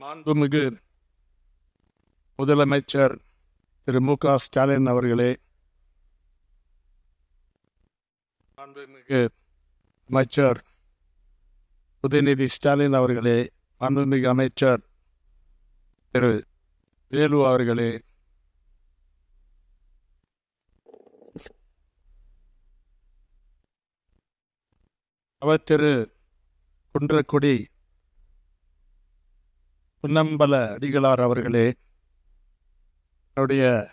மாண்புமிகு முதலமைச்சர் திரு மு க ஸ்டாலின் அவர்களே. மாண்புமிகு அமைச்சர் உதயநிதி ஸ்டாலின் அவர்களே. மாண்புமிகு அமைச்சர் திரு வேலு அவர்களே. அவர் திரு குன்றக்குடி புன்னம்பல அடிகளார் அவர்களே. என்னுடைய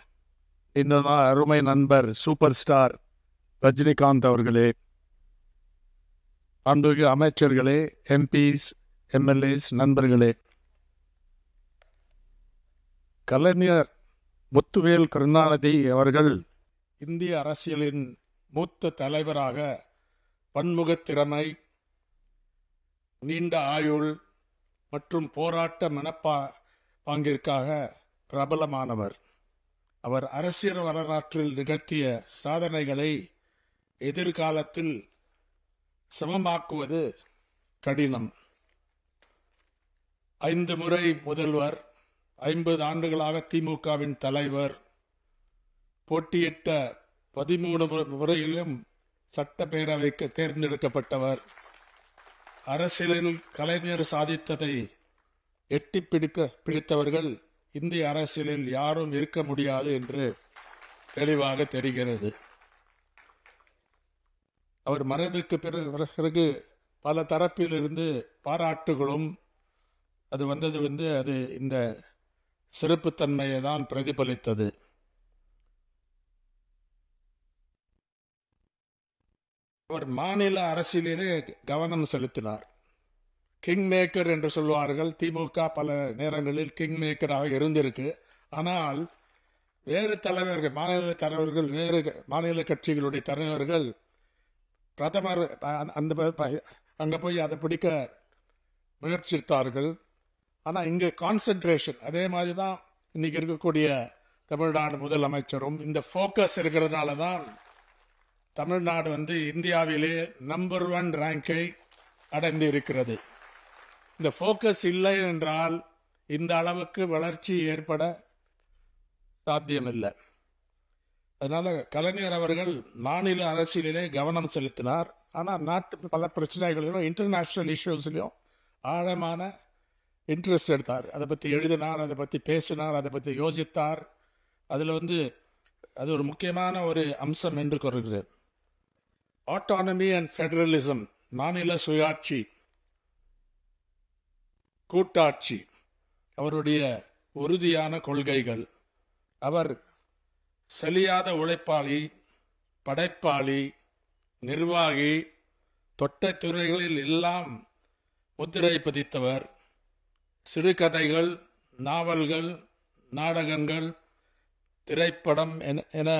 இன்னும் அருமை நண்பர் சூப்பர் ஸ்டார் ரஜினிகாந்த் அவர்களே. அன்புக்கு அமைச்சர்களே எம்பிஸ் எம்எல்ஏஸ் நண்பர்களே. கலைஞர் முத்துவேல் கருணாநிதி அவர்கள் இந்திய அரசியலின் மூத்த தலைவராக பன்முகத்திறமை நீண்ட ஆயுள் மற்றும் போராட்ட மனப்பா பாங்கிற்காக பிரபலமானவர். அவர் அரசியல் வரலாற்றில் நிகழ்த்திய சாதனைகளை எதிர்காலத்தில் சமமாக்குவது கடினம். ஐந்து முறை முதல்வர் ஐம்பது ஆண்டுகளாக திமுகவின் தலைவர் போட்டியிட்ட பதிமூணு முறையிலும் சட்டப்பேரவைக்கு தேர்ந்தெடுக்கப்பட்டவர். அரசியலில் கலைஞர் சாதித்ததை எட்டி பிடிக்க பிடித்தவர்கள் இந்திய அரசியலில் யாரும் இருக்க முடியாது என்று தெளிவாக தெரிகிறது. அவர் மறைவுக்கு பிறகு பிறகு பல தரப்பிலிருந்து பாராட்டுகளும் அது வந்தது வந்து அது இந்த சிறப்புத்தன்மையை தான் பிரதிபலித்தது. அவர் மாநில அரசியலிலே கவனம் செலுத்தினார். கிங் மேக்கர் என்று சொல்வார்கள் திமுக பல நேரங்களில் கிங் மேக்கராக இருந்திருக்கு. ஆனால் வேறு தலைவர்கள் மாநில தலைவர்கள் வேறு மாநில கட்சிகளுடைய தலைவர்கள் பிரதமர் அந்த ப- அங்கே போய் அதை பிடிக்க முயற்சித்தார்கள். ஆனால் இங்கே கான்சென்ட்ரேஷன் அதே மாதிரி தான் இன்னைக்கு இருக்கக்கூடிய தமிழ்நாடு முதலமைச்சரும் இந்த ஃபோக்கஸ் இருக்கிறதுனால தான் தமிழ்நாடு வந்து இந்தியாவிலே நம்பர் ஒன் ரேங்கை அடைந்து இருக்கிறது இந்த ஃபோக்கஸ் இல்லை என்றால் இந்த அளவுக்கு வளர்ச்சி ஏற்பட சாத்தியமில்லை. அதனால் கலைஞர் அவர்கள் மாநில அரசியலிலே கவனம் செலுத்தினார். ஆனால் நாட்டு பல பிரச்சனைகளிலும் இன்டர்நேஷ்னல் இஷ்யூஸ்லையும் ஆழமான இன்ட்ரெஸ்ட் எடுத்தார். அதை பற்றி எழுதினார் அதை பற்றி பேசினார் அதை பற்றி யோசித்தார். அதில் வந்து அது ஒரு முக்கியமான ஒரு அம்சம் என்று கூறுகிறேன் ஆட்டானமி அண்ட் ஃபெடரலிசம் மாநில சுயாட்சி கூட்டாட்சி அவருடைய உறுதியான கொள்கைகள். அவர் செலியாத உழைப்பாளி படைப்பாளி நிர்வாகி தொட்ட துறைகளில் எல்லாம் முத்திரை பதித்தவர். சிறுகதைகள் நாவல்கள் நாடகங்கள் திரைப்படம் என என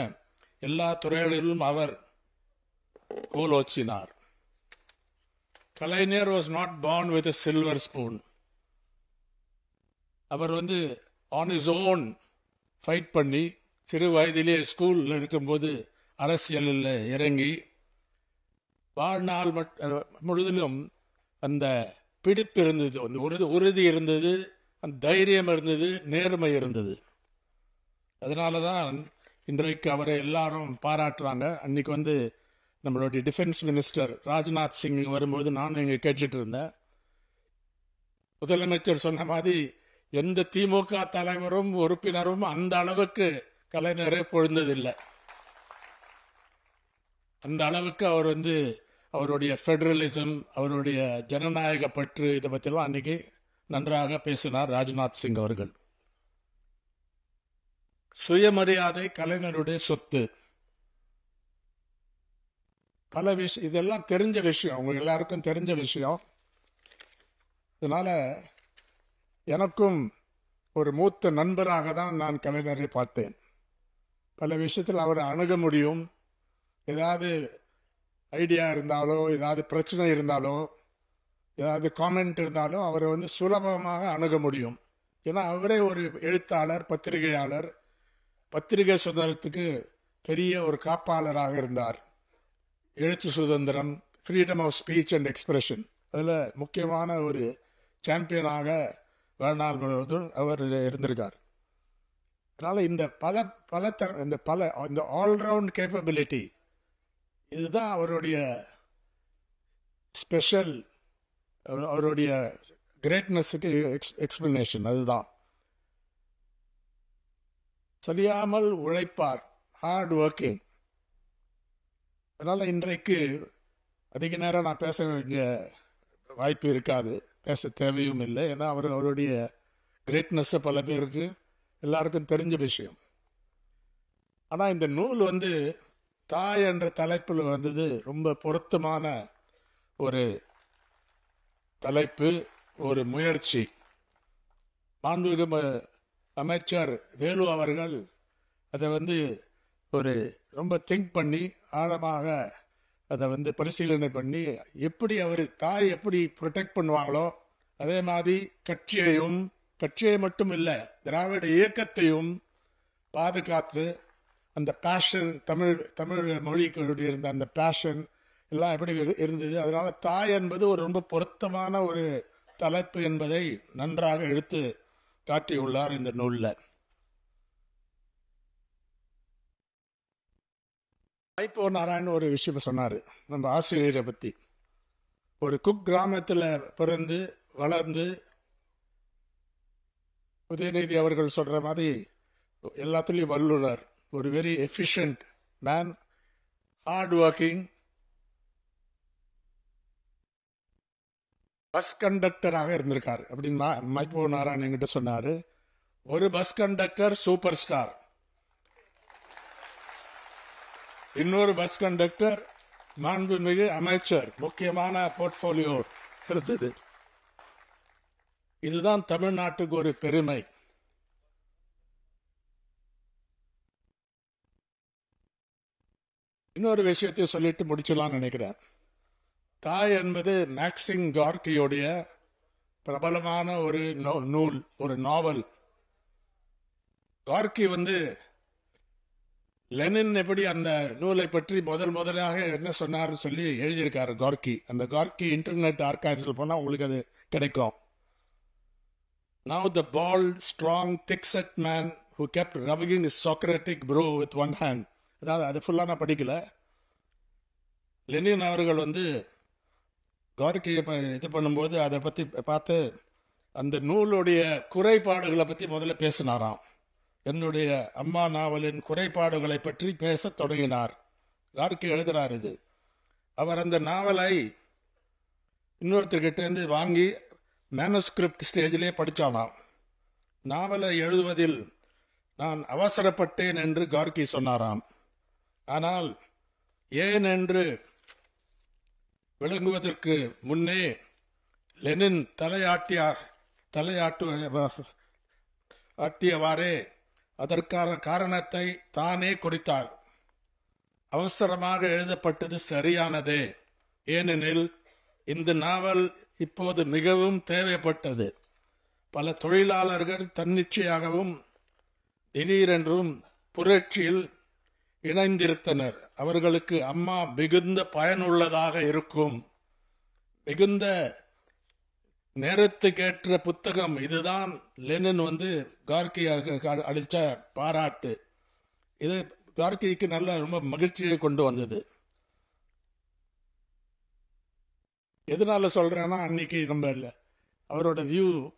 எல்லா துறைகளிலும் அவர் கோலோச்சினார். Kalaignar was not born with a silver spoon அவர் வந்து ஆன் இஸ் ஓன் ஃபைட் பண்ணி சிறு வயதிலே ஸ்கூலில் இருக்கும்போது அரசியலில் இறங்கி வாழ்நாள் மட் முழுதிலும் அந்த பிடிப்பு இருந்தது. அந்த உறுதி உறுதி இருந்தது அந்த தைரியம் இருந்தது நேர்மை இருந்தது. அதனால தான் இன்றைக்கு அவரை எல்லாரும் பாராட்டுறாங்க. அன்னைக்கு வந்து நம்மளுடைய டிஃபென்ஸ் மினிஸ்டர் ராஜ்நாத் சிங் வரும்போது நானும் இங்கே கேட்டுட்டு இருந்தேன். முதலமைச்சர் சொன்ன மாதிரி எந்த திமுக தலைவரும் உறுப்பினரும் அந்த அளவுக்கு கலைஞரே பொழுந்ததில்லை. அந்த அளவுக்கு அவர் வந்து அவருடைய ஃபெடரலிசம் அவருடைய ஜனநாயக பற்று இதை பற்றிலாம் அன்னைக்கு நன்றாக பேசினார் ராஜ்நாத் சிங் அவர்கள். சுயமரியாதை கலைஞருடைய சொத்து. பல விஷயம் இதெல்லாம் தெரிஞ்ச விஷயம். உங்களுக்கு எல்லாருக்கும் தெரிஞ்ச விஷயம். இதனால் எனக்கும் ஒரு மூத்த நண்பராக தான் நான் கலைஞரை பார்த்தேன். பல விஷயத்தில் அவரை அணுக முடியும். ஏதாவது ஐடியா இருந்தாலோ ஏதாவது பிரச்சனை இருந்தாலோ ஏதாவது காமெண்ட் இருந்தாலும் அவரை வந்து சுலபமாக அணுக முடியும். ஏன்னா அவரே ஒரு எழுத்தாளர் பத்திரிகையாளர். பத்திரிகை சுதந்திரத்துக்கு பெரிய ஒரு காப்பாளராக இருந்தார். எழுத்து சுதந்திரம் freedom of speech and expression அதில் முக்கியமான ஒரு சாம்பியனாக வாழ்நாள் முழுவதும் அவர் இருந்திருக்கார். அதனால் இந்த பல பல த இந்த பல இந்த ஆல்ரவுண்ட் கேப்பபிலிட்டி இதுதான் அவருடைய ஸ்பெஷல் அவருடைய கிரேட்னஸுக்கு எக்ஸ் எக்ஸ்பிளனேஷன் அதுதான். சரியாமல் உழைப்பார். ஹார்ட் ஒர்க்கிங் அதனால் இன்றைக்கு அதிக நேரம் நான் பேச வேண்டிய வாய்ப்பு இருக்காது. பேச தேவையும் இல்லை. ஏன்னா அவர் அவருடைய கிரேட்னஸ்ஸை பல பேருக்கு எல்லாருக்கும் தெரிஞ்ச விஷயம். ஆனால் இந்த நூல் வந்து தாய் என்ற தலைப்பில் வந்தது ரொம்ப பொருத்தமான ஒரு தலைப்பு ஒரு முயற்சி. மாண்புமிகு அமைச்சர் வேலு அவர்கள் அதை வந்து ஒரு ரொம்ப திங்க் பண்ணி ஆழமாக அதை வந்து பரிசீலனை பண்ணி எப்படி அவர் தாய் எப்படி ப்ரொடெக்ட் பண்ணுவாங்களோ அதே மாதிரி கட்சியையும் கட்சியை மட்டும் இல்லை திராவிட இயக்கத்தையும் பாதுகாத்து அந்த பேஷன் தமிழ் தமிழ் மொழிக்கு இருந்த அந்த பேஷன் எல்லாம் எப்படி இரு- இருந்தது அதனால் தாய் என்பது ஒரு ரொம்ப பொருத்தமான ஒரு தலைப்பு என்பதை நன்றாக எடுத்து காட்டியுள்ளார் இந்த நூலில். வைப்போ நாராயண் ஒரு விஷயம் சொன்னார். நம்ம ஆசிரியரை பற்றி ஒரு குக் கிராமத்தில் பிறந்து வளர்ந்து உதயநிதி அவர்கள் சொல்கிற மாதிரி எல்லாத்துலேயும் வல்லுனர் ஒரு very efficient man hard working bus கண்டக்டராக இருந்திருக்கார். அப்படின்னு மைப்போ நாராயண் என்கிட்ட சொன்னார். ஒரு பஸ் கண்டக்டர் சூப்பர் ஸ்டார் இன்னொரு பஸ் கண்டக்டர் மாண்புமிகு அமைச்சர் முக்கியமான போர்ட்போலியோ இருந்தது. இதுதான் தமிழ்நாட்டுக்கு ஒரு பெருமை. இன்னொரு விஷயத்தை சொல்லிட்டு முடிச்சலாம்னு நினைக்கிறேன். தாய் என்பது மேக்சிங் கார்கியோடைய பிரபலமான ஒரு நூல் ஒரு நாவல் கார்கி வந்து லெனின் எப்படி அந்த நூலை பற்றி முதல் முதலாக என்ன சொன்னார்னு சொல்லி எழுதியிருக்காரு கார்கி. அந்த கார்கி இன்டர்நெட் ஆர்கைவ்ஸில் போனால் உங்களுக்கு அது கிடைக்கும். Now the ball strong thick set man who kept rubbing is Socratic bro with one hand அதாவது அது ஃபுல்லாக நான் படிக்கல. லெனின் அவர்கள் வந்து கார்கியை ப- இது பண்ணும்போது அதை பற்றி பார்த்து அந்த நூலுடைய குறைபாடுகளை பற்றி முதல்ல பேசினாராம். என்னுடைய அம்மா நாவலின் குறைபாடுகளை பற்றி பேசத் தொடங்கினார். யாருக்கு எழுதுறார் இது? அவர் அந்த நாவலை இன்னொருத்தர்கிட்டேருந்து வாங்கி மேனஸ்கிரிப்ட் ஸ்டேஜிலே படித்தானாம் நாவலை எழுதுவதில் நான் அவசரப்பட்டேன் என்று கார்கி சொன்னாராம். ஆனால் ஏன் என்று விளங்குவதற்கு முன்னே லெனின் தலையாட்டிய தலையாட்டு ஆட்டியவாறே அதற்கான காரணத்தை தானே குறித்தார் அவசரமாக எழுதப்பட்டது சரியானதே. ஏனெனில் இந்த நாவல் இப்போது மிகவும் தேவைப்பட்டது. பல தொழிலாளர்கள் தன்னிச்சையாகவும் திடீரென்றும் புரட்சியில் இணைந்திருந்தனர் அவர்களுக்கு அம்மா மிகுந்த பயனுள்ளதாக இருக்கும். மிகுந்த நேரத்துக்கேற்ற புத்தகம். இதுதான் லெனன் வந்து கார்கியாக அளித்த பாராட்டு. இது கார்கிக்கு நல்ல ரொம்ப மகிழ்ச்சியை கொண்டு வந்தது. எதனால சொல்கிறேன்னா அன்னைக்கு நம்ம இல்லை. அவரோட வியூ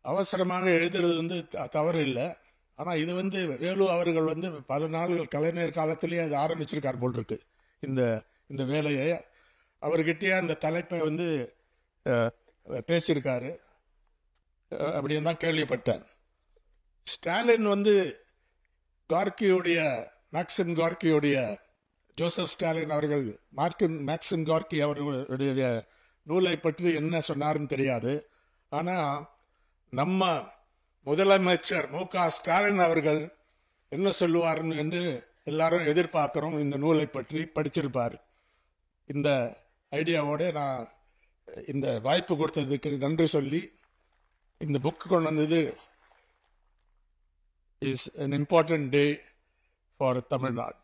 அவசரமாக எழுதுறது வந்து த- தவறு இல்லை. ஆனால் இது வந்து வேலு அவர்கள் வந்து பல நாள்கள் கலைஞர் காலத்திலேயே அது ஆரம்பிச்சிருக்கார் போல் இருக்கு இந்த இந்த வேலையை. அவர்கிட்டயே அந்த தலைப்பை வந்து பேசியிருக்காரு. அப்படின்னு தான் கேள்விப்பட்டேன். ஸ்டாலின் வந்து கார்கியுடைய மேக்சிம் கார்கியுடைய ஜோசப் ஸ்டாலின் அவர்கள் மார்க்கின் மேக்சிம் கார்கி அவர்களுடைய நூலை பற்றி என்ன சொன்னார்னு தெரியாது. ஆனால் நம்ம முதலமைச்சர் மு க ஸ்டாலின் அவர்கள் என்ன சொல்லுவார்னு என்று எல்லாரும் எதிர்பார்க்குறோம். இந்த நூலை பற்றி படிச்சிருப்பார். இந்த ஐடியாவோட நான் இந்த வாய்ப்பு கொடுத்ததுக்கு நன்றி சொல்லி இந்த புக்கு கொண்டு வந்தது is an important day for Tamil Nadu